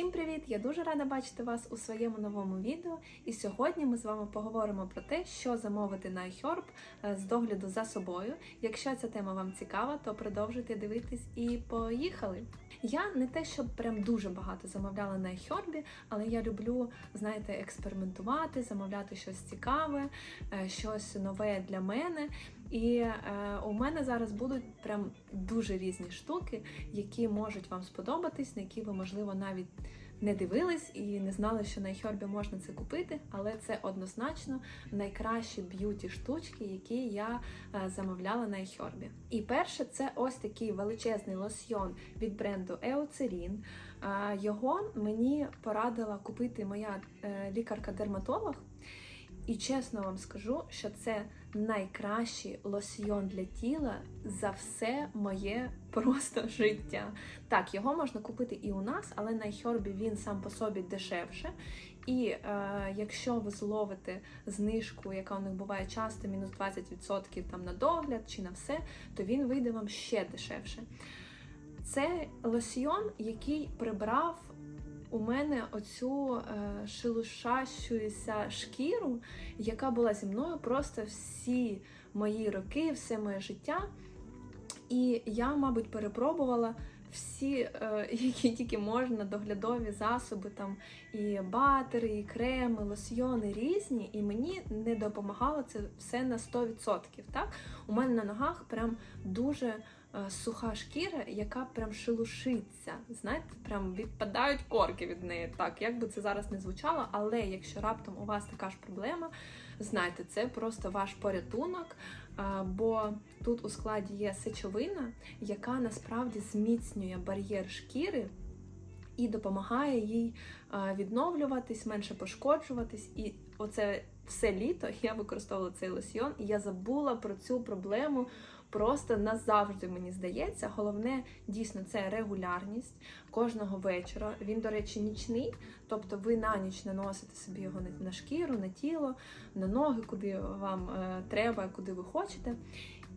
Усім привіт! Я дуже рада бачити вас у своєму новому відео. І сьогодні ми з вами поговоримо про те, що замовити на iHerb е, з догляду за собою. Якщо ця тема вам цікава, то продовжуйте дивитись і поїхали. Я не те, щоб прям дуже багато замовляла на iHerb, але я люблю, знаєте, експериментувати, замовляти щось цікаве, е, щось нове для мене. І е, у мене зараз будуть прям дуже різні штуки, які можуть вам сподобатись, на які ви, можливо, навіть не дивились і не знали, що на iHerb можна це купити, але це однозначно найкращі б'юті штучки, які я е, замовляла на iHerb. І перше, це ось такий величезний лосьйон від бренду Eucerin. Е, Його мені порадила купити моя е, лікарка-дерматолог. І чесно вам скажу, що це найкращий лосьйон для тіла за все моє просто життя. Так, його можна купити і у нас, але на iHerb він сам по собі дешевше. І е, якщо ви зловите знижку, яка у них буває часто, мінус 20% там на догляд чи на все, то він вийде вам ще дешевше. Це лосьйон, який прибрав у мене оцю е, шелушащуюся шкіру, яка була зі мною просто всі мої роки, все моє життя. І я, мабуть, перепробувала всі, е, які тільки можна, доглядові засоби, там і батери, і креми, лосьйони різні, і мені не допомагало це все на 100%. Так? У мене на ногах прям дуже суха шкіра, яка прям шелушиться. Знаєте, прям відпадають корки від неї. Так, як би це зараз не звучало, але якщо раптом у вас така ж проблема, знайте, це просто ваш порятунок, бо тут у складі є сечовина, яка насправді зміцнює бар'єр шкіри. І допомагає їй відновлюватись, менше пошкоджуватись. І оце все літо я використовувала цей лосьйон, і я забула про цю проблему просто назавжди, мені здається. Головне, дійсно, це регулярність кожного вечора. Він, до речі, нічний, тобто ви на ніч наносите собі його на- на шкіру, на тіло, на ноги, куди вам е, треба, куди ви хочете.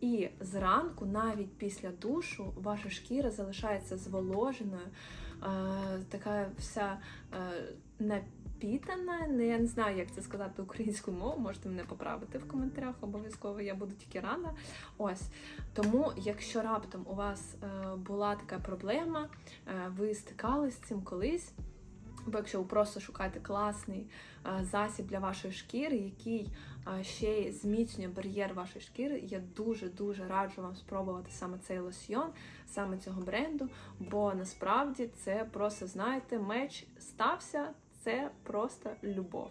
І зранку, навіть після душу, ваша шкіра залишається зволоженою, е, така вся е, напітана. Не, я не знаю, як це сказати українською мовою, можете мене поправити в коментарях, обов'язково я буду тільки рада. Ось. Тому, якщо раптом у вас е, була така проблема, е, ви стикались з цим колись. Бо якщо ви просто шукаєте класний е, засіб для вашої шкіри, який ще зміцнює бар'єр вашої шкіри, я дуже-дуже раджу вам спробувати саме цей лосьйон, саме цього бренду, бо насправді це просто, знаєте, меч стався, це просто любов.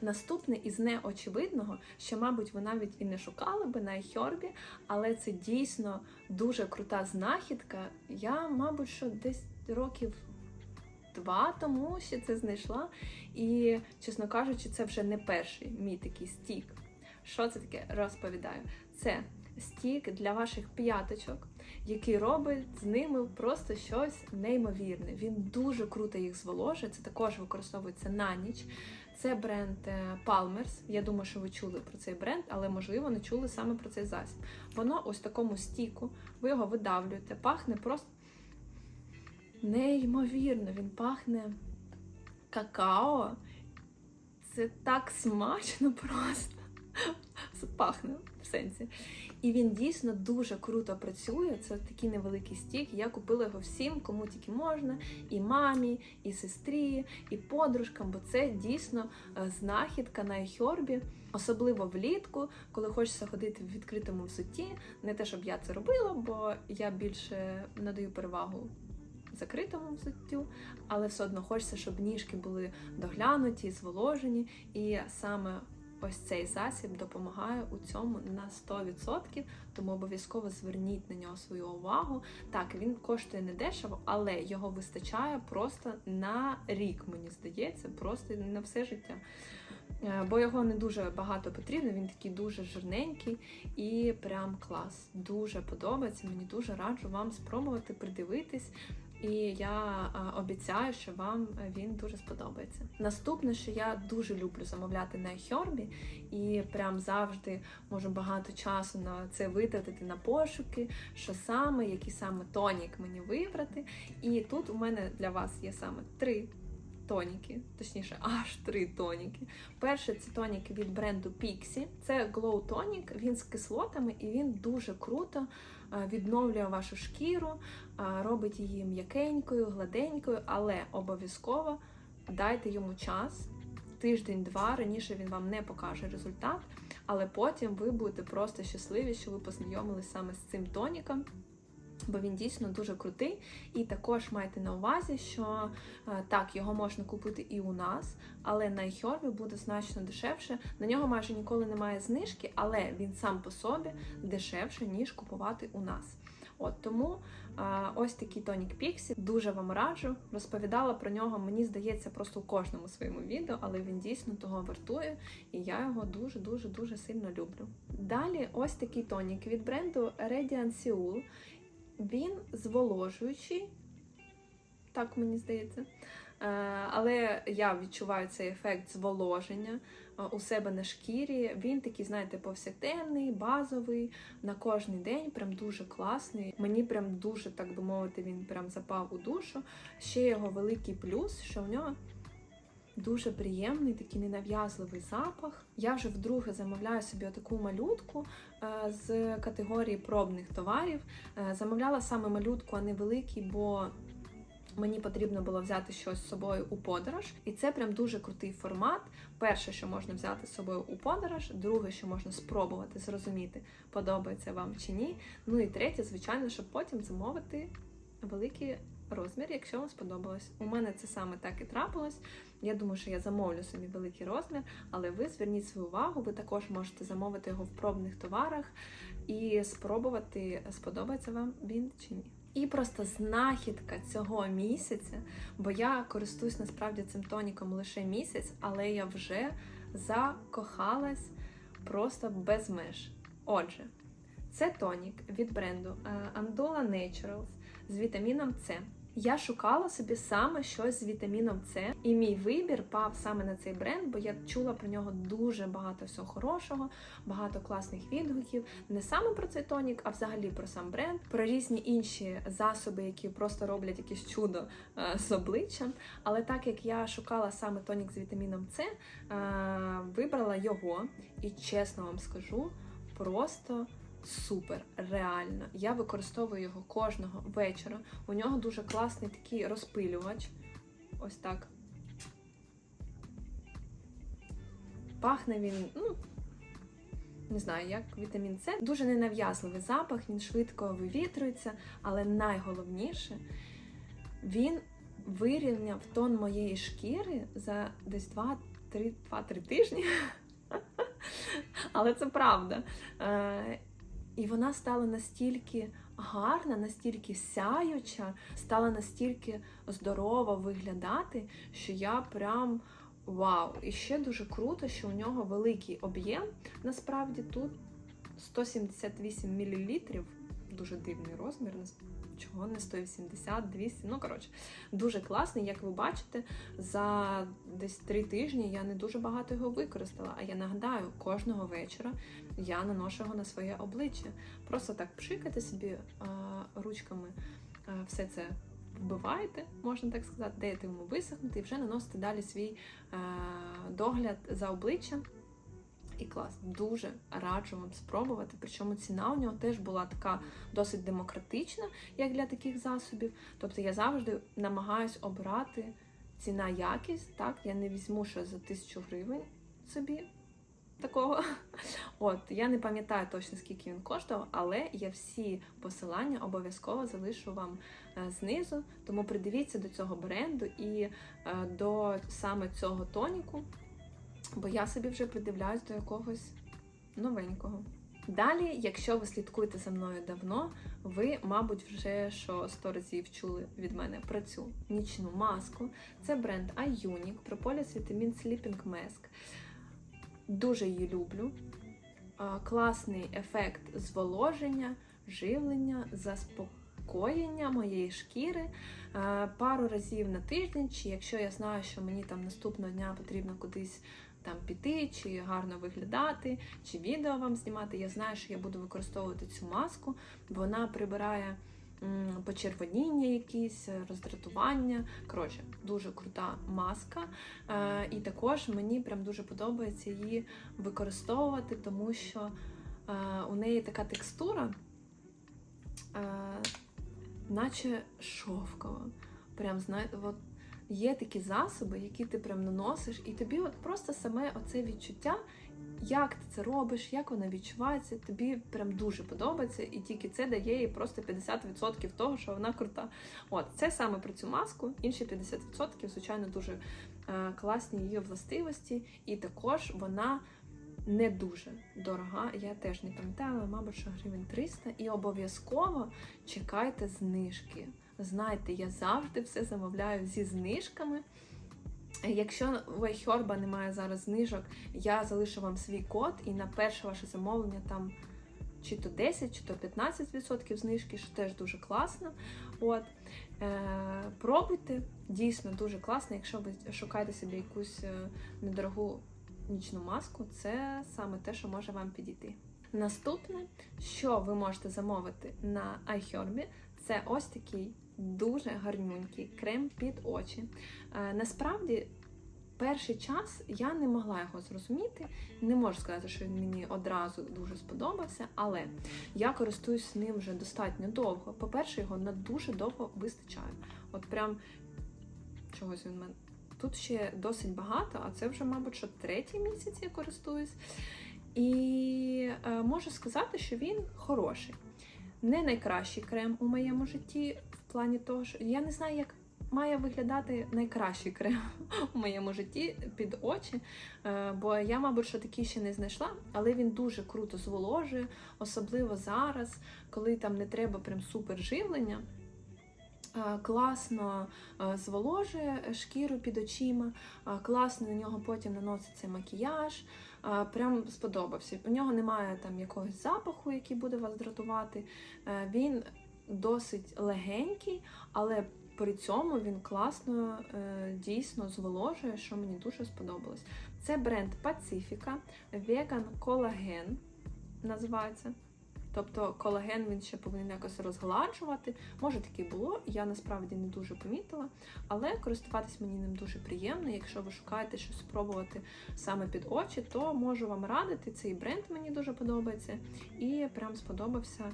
Наступне із неочевидного, що, мабуть, ви навіть і не шукали би на iHerb, але це дійсно дуже крута знахідка. Я, мабуть, що десь років два тому ще це знайшла. І, чесно кажучи, це вже не перший мій такий стік. Що це таке? Розповідаю. Це стік для ваших п'яточок, який робить з ними просто щось неймовірне. Він дуже круто їх зволожує. Це також використовується на ніч. Це бренд е, Palmers. Я думаю, що ви чули про цей бренд, але можливо не чули саме про цей засіб. Воно ось такому стіку, ви його видавлюєте, пахне просто неймовірно. Він пахне какао. Це так смачно просто. Пахне сенсі. І він дійсно дуже круто працює. Це такий невеликий стік. Я купила його всім, кому тільки можна, і мамі, і сестрі, і подружкам, бо це дійсно е, знахідка на iHerb, особливо влітку, коли хочеться ходити в відкритому взутті. Не те, щоб я це робила, бо я більше надаю перевагу закритому взуттю, але все одно хочеться, щоб ніжки були доглянуті, зволожені, і саме ось цей засіб допомагає у цьому на 100%, тому обов'язково зверніть на нього свою увагу. Так, він коштує не дешево, але його вистачає просто на рік, мені здається, просто на все життя. Е, Бо його не дуже багато потрібно, він такий дуже жирненький і прям клас. Дуже подобається. Мені дуже раджу вам спробувати придивитись. І я обіцяю, що вам він дуже сподобається. Наступне, що я дуже люблю замовляти на Хьорбі, і прям завжди можу багато часу на це витратити на пошуки, що саме, який саме тонік мені вибрати. І тут у мене для вас є саме три тоніки, точніше, аж три тоніки. Перший це тонік від бренду Pixi. Це Glow Tonic, він з кислотами і він дуже круто е, відновлює вашу шкіру, е, робить її м'якенькою, гладенькою, але обов'язково дайте йому час. Тиждень-два раніше він вам не покаже результат, але потім ви будете просто щасливі, що ви познайомились саме з цим тоніком, бо він дійсно дуже крутий. І також майте на увазі, що е, так, його можна купити і у нас, але на iHerb буде значно дешевше. На нього майже ніколи немає знижки, але він сам по собі дешевше, ніж купувати у нас. От тому а, ось такий тонік Піксі. Дуже вам раджу. Розповідала про нього, мені здається, просто у кожному своєму відео, але він дійсно того вартує, і я його дуже-дуже дуже сильно люблю. Далі ось такий тонік від бренду Radiant Seoul. Він зволожуючий, так мені здається. Е, Але я відчуваю цей ефект зволоження е, у себе на шкірі. Він такий, знаєте, повсякденний, базовий, на кожний день, прям дуже класний. Мені прям дуже, так би мовити, він прям запав у душу. Ще його великий плюс, що в нього. Дуже приємний, такий ненав'язливий запах. Я вже вдруге замовляю собі таку малютку е, з категорії пробних товарів. Е, замовляла саме малютку, а не великий, бо мені потрібно було взяти щось з собою у подорож. І це прям дуже крутий формат. Перше, що можна взяти з собою у подорож, друге, що можна спробувати зрозуміти, подобається вам чи ні. Ну і третє, звичайно, щоб потім замовити великий розмір, якщо вам сподобалось. У мене це саме так і трапилось. Я думаю, що я замовлю собі великий розмір, але ви зверніть свою увагу, ви також можете замовити його в пробних товарах і спробувати, сподобається вам він чи ні. І просто знахідка цього місяця, бо я користуюсь насправді цим тоніком лише місяць, але я вже закохалась просто без меж. Отже, це тонік від бренду е, Andola Naturals з вітаміном С. Я шукала собі саме щось з вітаміном С, і мій вибір пав саме на цей бренд, бо я чула про нього дуже багато всього хорошого, багато класних відгуків. Не саме про цей тонік, а взагалі про сам бренд, про різні інші засоби, які просто роблять якесь чудо е, з обличчям. Але так як я шукала саме тонік з вітаміном С, е, вибрала його, і чесно вам скажу, просто супер, реально. Я використовую його кожного вечора. У нього дуже класний такий розпилювач. Ось так. Пахне він, ну, не знаю, як вітамін С. Дуже ненав'язливий запах, він швидко вивітрюється, але найголовніше, він вирівняв тон моєї шкіри за десь 2-3 тижні. Але це правда. І вона стала настільки гарна, настільки сяюча, стала настільки здорова виглядати, що я прям вау! І ще дуже круто, що у нього великий об'єм. Насправді тут 178 мл. Дуже дивний розмір. Чого не 180, 200, ну коротше, дуже класний, як ви бачите, за десь три тижні я не дуже багато його використала. А я нагадаю, кожного вечора я наношу його на своє обличчя. Просто так пшикайте собі а, ручками, а, все це вбиваєте, можна так сказати, даєте йому висохнути і вже наносите далі свій а, догляд за обличчям. І клас, дуже раджу вам спробувати. Причому ціна у нього теж була така досить демократична, як для таких засобів. Тобто я завжди намагаюсь обрати ціна якість. Так, я не візьму щось за тисячу гривень собі такого. От, я не пам'ятаю точно, скільки він коштував, але я всі посилання обов'язково залишу вам е, знизу. Тому придивіться до цього бренду і е, до саме цього тоніку. Бо я собі вже придивляюсь до якогось новенького. Далі, якщо ви слідкуєте за мною давно, ви, мабуть, вже що 100 разів чули від мене про цю нічну маску. Це бренд iUnic Propolis Vitamin Sleeping Mask. Дуже її люблю. Класний ефект зволоження, живлення, заспокоєння моєї шкіри пару разів на тиждень, чи якщо я знаю, що мені там наступного дня потрібно кудись там піти, чи гарно виглядати, чи відео вам знімати. Я знаю, що я буду використовувати цю маску. Вона прибирає почервоніння, якісь роздратування. Коротше, дуже крута маска. Е, і також мені прям дуже подобається її використовувати, тому що е, у неї така текстура, е, наче шовкова. Прям знаєте, от є такі засоби, які ти прям наносиш, і тобі от просто саме оце відчуття, як ти це робиш, як вона відчувається, тобі прям дуже подобається, і тільки це дає їй просто 50% того, що вона крута. От це саме про цю маску. Інші 50%, звичайно, дуже е, класні її властивості, і також вона. Не дуже дорога, я теж не пам'ятаю, мабуть, що гривень 300. І обов'язково чекайте знижки. Знайте, я завжди все замовляю зі знижками. Якщо у iHerb немає зараз знижок, я залишу вам свій код, і на перше ваше замовлення там чи то 10, чи то 15% знижки, що теж дуже класно. От. Е, пробуйте, дійсно дуже класно. Якщо ви шукаєте собі якусь е, недорогу нічну маску, це саме те, що може вам підійти. Наступне, що ви можете замовити на iHerb, це ось такий дуже гарнюнький крем під очі. Е, насправді, перший час я не могла його зрозуміти. Не можу сказати, що він мені одразу дуже сподобався, але я користуюсь ним вже достатньо довго. По-перше, його на дуже довго вистачає. От прям чогось він мене. Тут ще досить багато, а це вже, мабуть, що третій місяць я користуюсь. І е, можу сказати, що він хороший. Не найкращий крем у моєму житті, плані того, що я не знаю, як має виглядати найкращий крем у моєму житті під очі. Е, бо я, мабуть, що такий ще не знайшла, але він дуже круто зволожує, особливо зараз, коли там не треба прям супер живлення. Е, Класно е, зволожує шкіру під очима, класно на нього потім наноситься макіяж. Прям сподобався. У нього немає там якогось запаху, який буде вас дратувати. Він досить легенький, але при цьому він класно е, дійсно зволожує, що мені дуже сподобалось. Це бренд Pacifica Vegan Collagen називається. Тобто колаген він ще повинен якось розгладжувати. Може таке було, я насправді не дуже помітила, але користуватись мені ним дуже приємно. Якщо ви шукаєте щось спробувати саме під очі, то можу вам радити. Цей бренд мені дуже подобається. І прям сподобався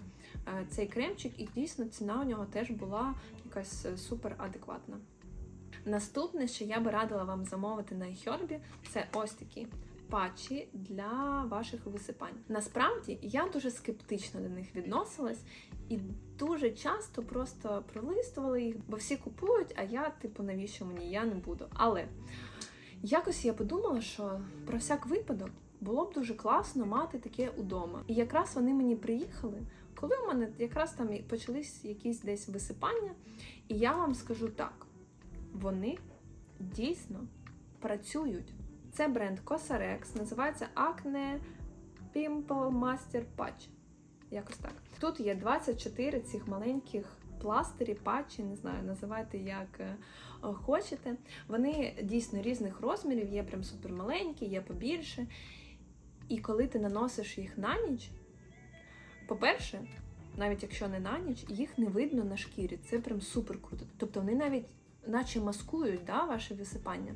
е, цей кремчик, і дійсно ціна у нього теж була якась е, супер адекватна. Наступне, що я би радила вам замовити на iHerb, це ось такі патчі для ваших висипань. Насправді я дуже скептично до них відносилась і дуже часто просто пролистувала їх, бо всі купують, а я, типу, навіщо мені? Я не буду. Але якось я подумала, що про всяк випадок було б дуже класно мати таке удома. І якраз вони мені приїхали, коли у мене якраз там почались якісь десь висипання. І я вам скажу так: вони дійсно працюють. Це бренд Cosrx, називається Acne Pimple Master Patch. Якось так. Тут є 24 цих маленьких пластирі, патчі, не знаю, називайте як е, хочете. Вони дійсно різних розмірів, є прям супермаленькі, є побільше. І коли ти наносиш їх на ніч, по-перше, навіть якщо не на ніч, їх не видно на шкірі. Це прям супер круто. Тобто вони навіть наче маскують да, ваше висипання.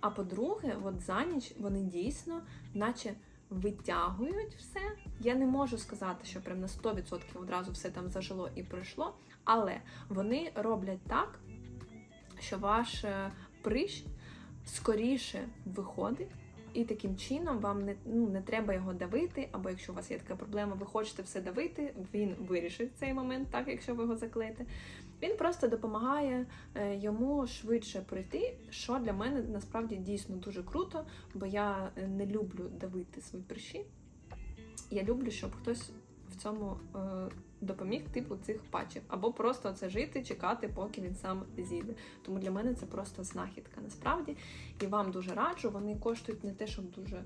А по-друге, от за ніч вони дійсно, наче витягують все. Я не можу сказати, що прям на 100% одразу все там зажило і пройшло, але вони роблять так, що ваш е, прищ скоріше виходить. І таким чином вам не, ну, не треба його давити, або якщо у вас є така проблема, ви хочете все давити, він вирішить цей момент, так якщо ви його заклеїте. Він просто допомагає е, йому швидше пройти, що для мене насправді дійсно дуже круто, бо я не люблю давити свої прищі. Я люблю, щоб хтось в цьому е, допоміг типу цих патчів, або просто це жити, чекати, поки він сам зійде. Тому для мене це просто знахідка насправді. І вам дуже раджу. Вони коштують не те, щоб дуже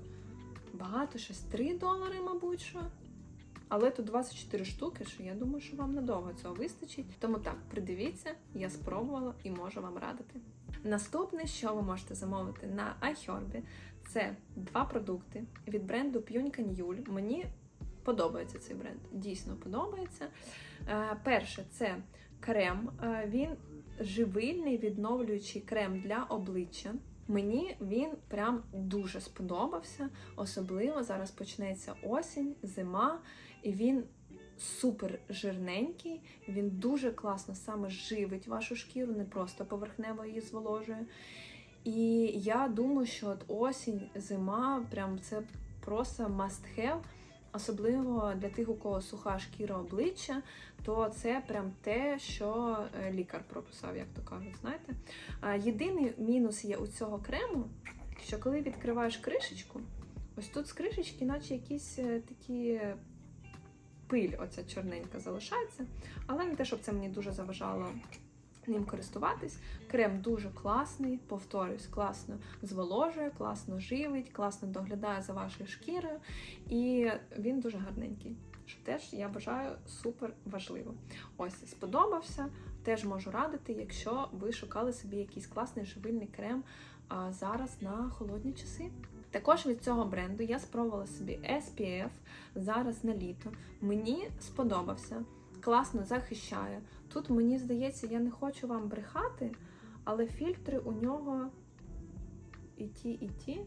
багато, щось 3 долари, мабуть. що. Але тут 24 штуки, що я думаю, що вам надовго цього вистачить. Тому так, придивіться, я спробувала і можу вам радити. Наступне, що ви можете замовити на iHerb, це два продукти від бренду Canule. Мені подобається цей бренд. Дійсно подобається. Е, Перше, це крем. Е, Він живильний відновлюючий крем для обличчя. Мені він прям дуже сподобався. Особливо зараз почнеться осінь, зима, і він супер жирненький. Він дуже класно саме живить вашу шкіру, не просто поверхнево її зволожує. І я думаю, що от осінь, зима, прям це просто must have. Особливо для тих, у кого суха шкіра обличчя, то це прям те, що е, лікар прописав, як то кажуть. Знаєте, єдиний мінус є у цього крему, що коли відкриваєш кришечку, ось тут з кришечки, наче якісь е, такі пиль, оця чорненька залишається. Але не те, щоб це мені дуже заважало ним користуватись. Крем дуже класний, повторюсь, класно зволожує, класно живить, класно доглядає за вашою шкірою, і він дуже гарненький. Що теж я вважаю супер важливо. Ось сподобався. Теж можу радити, якщо ви шукали собі якийсь класний живильний крем а, зараз на холодні часи. Також від цього бренду я спробувала собі SPF зараз на літо. Мені сподобався, класно захищає. Тут мені здається, я не хочу вам брехати, але фільтри у нього і ті, і ті.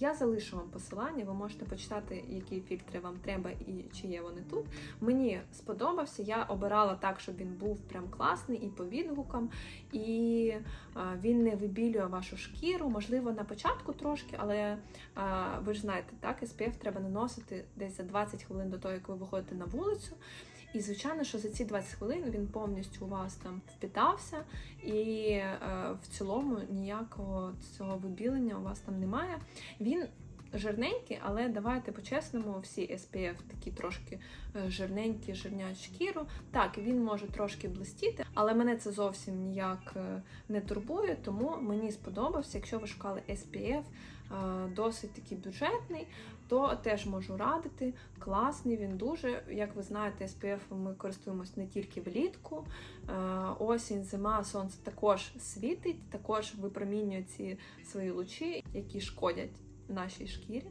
Я залишу вам посилання, ви можете почитати, які фільтри вам треба і чи є вони тут. Мені сподобався, я обирала так, щоб він був прям класний і по відгукам, і він не вибілює вашу шкіру, можливо, на початку трошки, але ви ж знаєте, так, SPF треба наносити десь за 20 хвилин до того, як ви виходите на вулицю. І, звичайно, що за ці 20 хвилин він повністю у вас там впитався, і е, в цілому ніякого цього вибілення у вас там немає. Він жирненький, але давайте по-чесному, всі SPF такі трошки е, жирненькі, жирнять шкіру. Так, він може трошки блистіти, але мене це зовсім ніяк е, не турбує, тому мені сподобався, якщо ви шукали SPF, е, досить такий бюджетний, то теж можу радити. Класний, він дуже. Як ви знаєте, SPF ми користуємось не тільки влітку. Е, Осінь, зима, сонце також світить, також випромінює ці свої лучі, які шкодять нашій шкірі.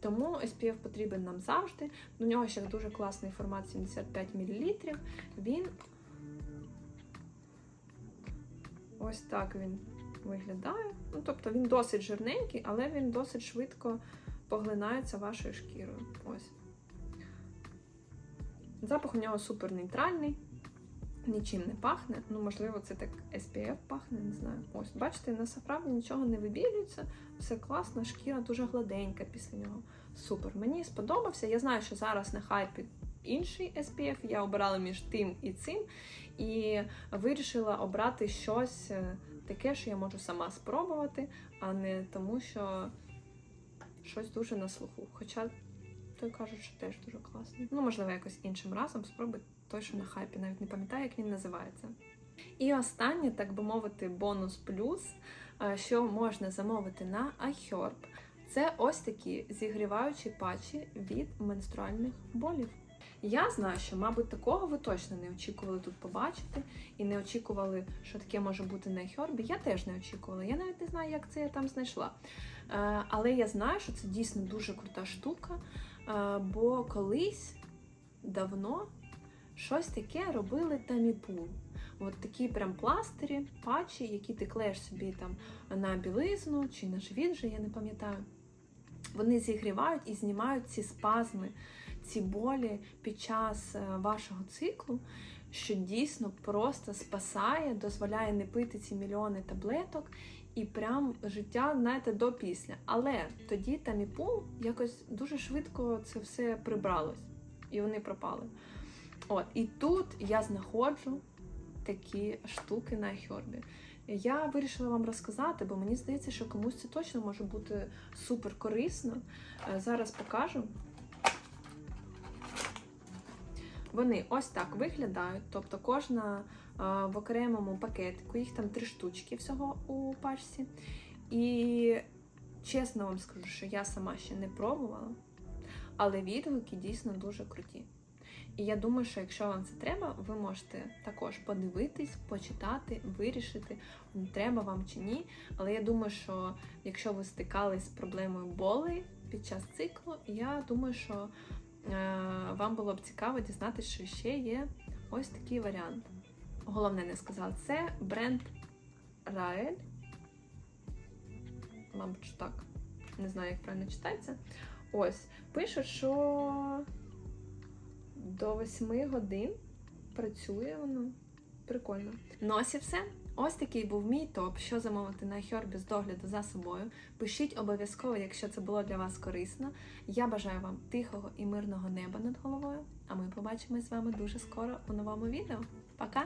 Тому SPF потрібен нам завжди. У нього ще дуже класний формат 75 мл. Він ось так він виглядає. Ну, тобто він досить жирненький, але він досить швидко поглинається вашою шкірою. Ось. Запах у нього супер нейтральний, нічим не пахне. Ну, можливо, це так SPF пахне, не знаю. Ось, бачите, насправді нічого не вибілюється, все класно, шкіра дуже гладенька після нього. Супер. Мені сподобався. Я знаю, що зараз на хайпі інший SPF, я обирала між тим і цим, і вирішила обрати щось е, таке, що я можу сама спробувати, а не тому, що щось дуже на слуху. Хоча той кажуть, що теж дуже класний. Ну, можливо, якось іншим разом спробуй той, що на хайпі, навіть не пам'ятаю, як він називається. І останнє, так би мовити, бонус плюс, е, що можна замовити на iHerb, це ось такі зігріваючі патчі від менструальних болів. Я знаю, що, мабуть, такого ви точно не очікували тут побачити, і не очікували, що таке може бути на iHerb. Я теж не очікувала. Я навіть не знаю, як це я там знайшла. Е, Але я знаю, що це дійсно дуже крута штука. Е, Бо колись давно щось таке робили таміпул. От такі прям пластирі, патчі, які ти клеєш собі там на білизну чи на живіт, вже я не пам'ятаю. Вони зігрівають і знімають ці спазми, ці болі під час е, вашого циклу, що дійсно просто спасає, дозволяє не пити ці мільйони таблеток і прям життя, знаєте, до після. Але тоді там таміпул якось дуже швидко це все прибралось, і вони пропали. От, і тут я знаходжу такі штуки на Хьорбі. Я вирішила вам розказати, бо мені здається, що комусь це точно може бути супер корисно. Е, Зараз покажу. Вони ось так виглядають, тобто кожна в окремому пакетику, їх там три штучки всього у пачці. І чесно вам скажу, що я сама ще не пробувала, але відгуки дійсно дуже круті. І я думаю, що якщо вам це треба, ви можете також подивитись, почитати, вирішити, треба вам чи ні. Але я думаю, що якщо ви стикались з проблемою болей під час циклу, я думаю, що вам було б цікаво дізнатися, що ще є ось такий варіант. Головне не сказала, це бренд Rael. Мабуть, так. Не знаю, як правильно читається. Ось, пишуть, що до 8 годин працює воно. Прикольно. Ну і все. Ось такий був мій топ, що замовити на Хьорбі з догляду за собою. Пишіть обов'язково, якщо це було для вас корисно. Я бажаю вам тихого і мирного неба над головою, а ми побачимось з вами дуже скоро у новому відео. Пока!